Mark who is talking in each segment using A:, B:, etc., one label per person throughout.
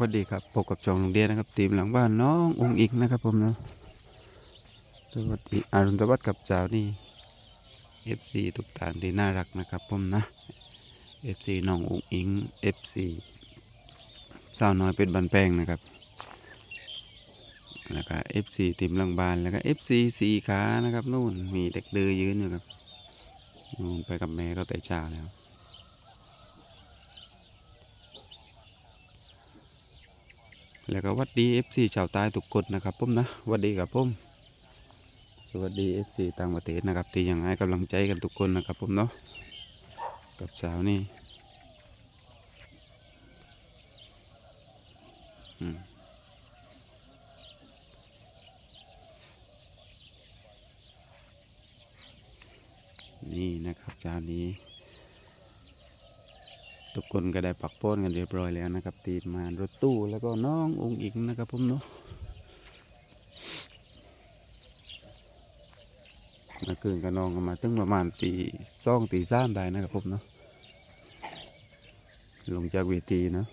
A: สวัสดีครับพบกับจองโรงเรียนะครับทีมหลังบ้านน้ององค์อิงนะครับผมนะสวัสดีอารุณสวัสดิ์กับเจ้านี่ FC ทุกท่านที่น่ารักนะครับผมนะ FC น้ององค์อิง FC สาวน้อยเป็นบันแป้งนะครับแล้วก็ FC ทีมหลังบ้านแล้วก็ FC สีขานะครับนู่นมีเด็กเดือยืนอยู่ครับนู่นไปกับแม่ก็แต่เช้าแล้ว แล้วก็วัดดี FC ชาวใต้ทุกคนนะครับผมนะวัดดีครับผมสวัสดี FC ต่างประเทศนะครับที่ยังให้กำลังใจกันทุกคนนะครับผมเนาะกับสาวนี่นี่นะครับเช้านี้ ทุกคนก็ได้ปักป้นกันเรียบร้อยแล้วนะครับ ตีมารถตู้แล้วก็น้ององค์อิงนะครับผมเนาะมื่อคืนกับน้องก็มาถึงประมาณตีสองตีสามได้นะครับผมเนาะลงจากเวทีเนาะ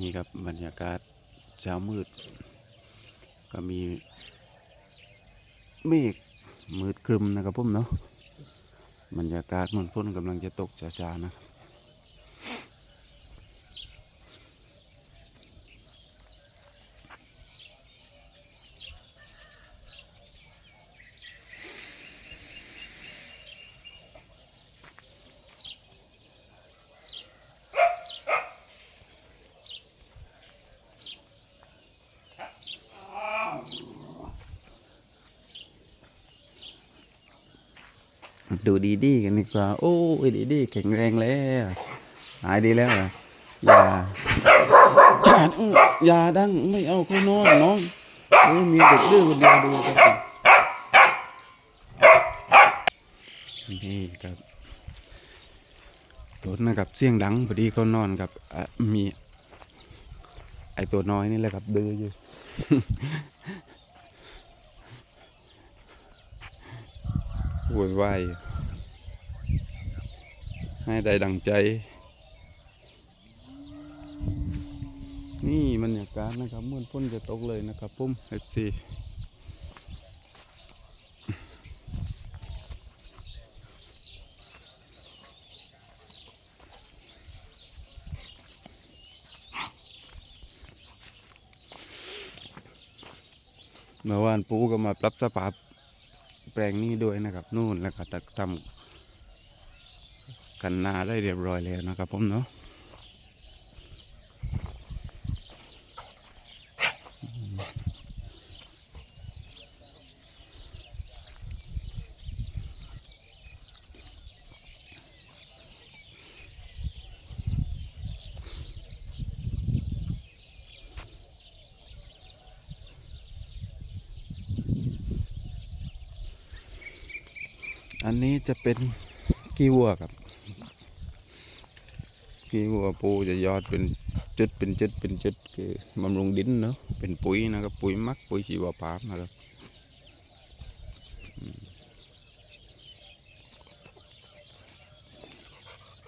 A: นี่ครับบรรยากาศเช้ามืด ก็มีเมฆมืดครึมนะครับผมเนาะ บรรยากาศมันพุ่นกำลังจะตกช้าๆนะครับ ดูดีดีๆกันดีกว่า โอ้ยดีดีๆแข็งแรงแล้วหายดีแล้วเหรออย่าจานอื้ออย่าดังไม่เอาเขานอนน้องเอ้ยมีเด็กดื้อคนเดียวดูกันสินี่ครับตัวนะครับเสียงดังพอดีเขานอนกับอะมี ไอตัวน้อยนี่แหละครับดื้ออยู่ วยวายให้ได้ดังใจ นี่บรรยากาศนะครับเมื่อนฝนจะตกเลยนะครับปุ้มเอฟซีเมื่อวานปูก็มาปรับสภาพ ปลงนี้ด้วยนะครับ นู่นแล้วก็ตักทำกันนาได้เรียบร้อยแล้วนะครับผมเนาะ อันนี้จะเป็นกีวัวครับกีวัวปูจะยอดเป็นจุดเป็นจุดเป็นจุดคือบำรุงดินเนาะเป็นปุ๋ยนะครับปุ๋ยมักปุ๋ยชีวภาพนะครับอืม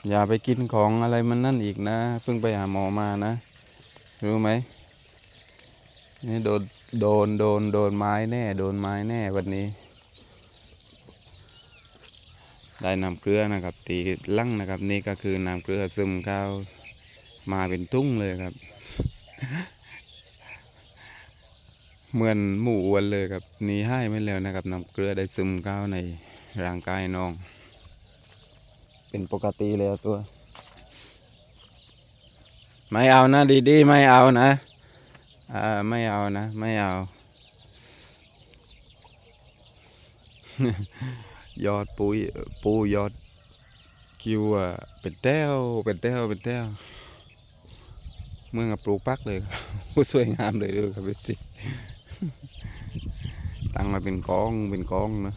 A: อย่าไปกินของอะไรมันนั่นอีกนะเพิ่งไปหาหมอมานะ รู้ไหมนี่โดนโดนโดนโดนไม้แน่ โดนไม้แน่วันนี้ ได้น้ำเกลือนะครับ ตีลั่งนะครับ นี่ก็คือน้ำเกลือซึมเข้ามาเป็นตุ้งเลยครับ เหมือนหมูอ้วนเลยครับหนี่ให้ไม่แล้วนะครับน้ำเกลือได้ซึมเข้าในร่างกายน้อง เป็นปกติแล้วตัว ไม่เอานะดีดีๆไม่เอานะอ่าไม่เอานะ ไม่เอา ยอดปุยปูยอดคิวอะเป็นแต้วเป็นแต้วเป็นแต้วเมืองปลูกปักเลยครับสวยงามเลยด้วยครับพี่ตั้งมาเป็นกองเป็นกองนะ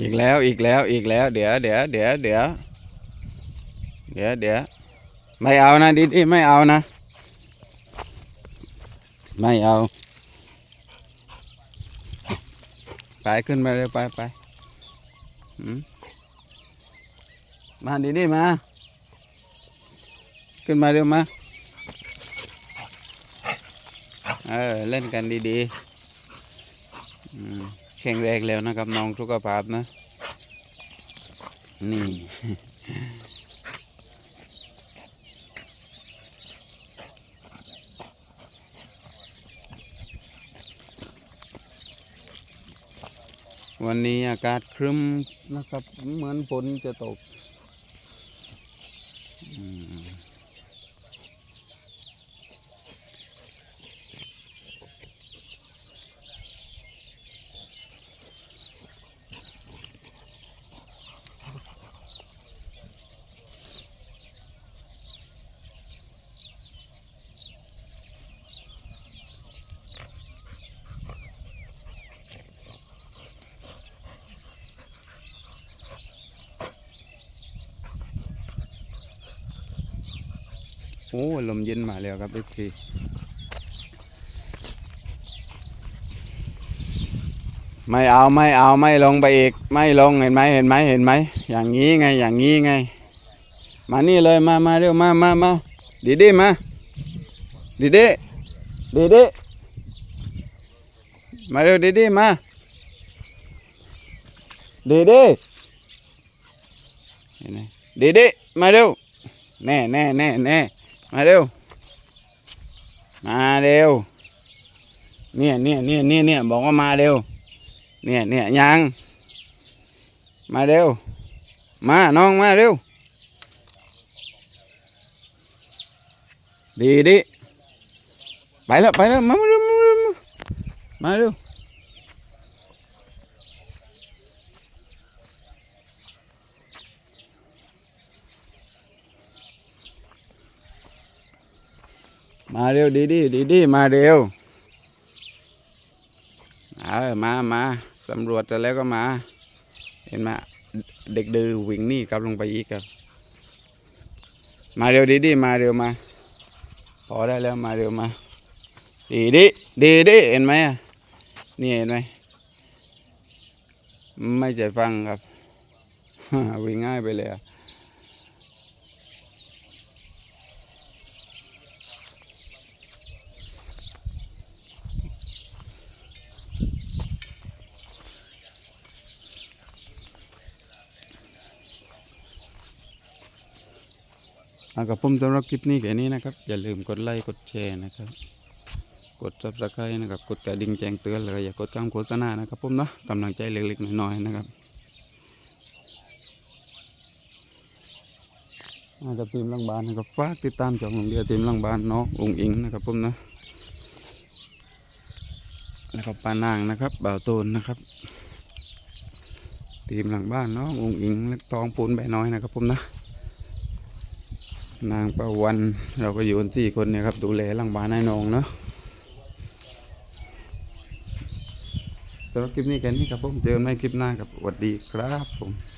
A: อีกแล้วอีกแล้วอีกแล้ว เดี๋ยวเดี๋ยวเดี๋ยวเดี๋ยวเดี๋ยวเดี๋ยวไม่เอานะดิดิไม่เอานะ ไม่เอา ไปขึ้นมาเร็วไปไปมาดิดิมา ขึ้นมาเร็วมาเออเล่นกันดีๆอืม ข็งแรงแล้วนะครับน้องสุขภาพนะ นี่ วันนี้อากาศครึ้มนะครับ เหมือนฝนจะตก อืม อ้ลมเย็นมาแล้วครับเอฟซีไม่เอาไม่เอาไม่ลงไปอีก ไม่ลงเห็นไหมเห็นไหมเห็นไหมอย่างนี้ไงอย่างนี้ไง มานี่เลยมามาเร็วมามามาดีดีมาดีดีดีดีมาเร็วดีดีมาดีดีเห็นไหมดีดีมาเร็วแน่แน่แน่แน่ มาเร็ว มาเร็ว เนี่ยเนี่ยเนี่ยเนี่ยเนี่ยบอกว่ามาเร็ว เนี่ยเนี่ยยัง มาเร็ว มาน้องมาเร็ว ดีดิไปแล้วไปแล้วมามาเร็วมาเร็ว มาเร็วดีดีดีดีมาเร็วเออมามาสำรวจแต่แล้วก็มา เห็นไหมเด็กดื้อวิ่งนี่กลับลงไปอีกครับ มาเร็วดีดีมาเร็วมา พอได้แล้วมาเร็วมา ดีดิดีดิเห็นไหมอะนี่เห็นไหมไม่ใจฟังครับวิ่งง่ายไปเลยอะ เอากับผมสำหรับคลิปนี้แค่นี้นะครับ อย่าลืมกดไลค์กดแชร์นะครับ กด subscribe นะครับ กดกระดิ่งแจ้งเตือนเลยอย่ากดคำโฆษณานะครับผมเนาะกำลังใจเล็กๆน้อยๆนะครับอากับทีมหลังบ้านนะครับฝากติดตามช่องของเดียวทีมหลังบ้านเนาะองอิงนะครับผมนะแล้วก็ปานางนะครับบ่าวตูนนะครับทีมหลังบ้านเนาะองอิงและตองปูนใบน้อยนะครับผมนะ นางประวันเราก็อยู่กันสี่คนเนี่ยครับดูแลหลังบ้านนายน้องเนาะสำหรับคลิปนี้แค่นี้ครับผมเจอกันใหม่คลิปหน้าครับสวัสดีครับผม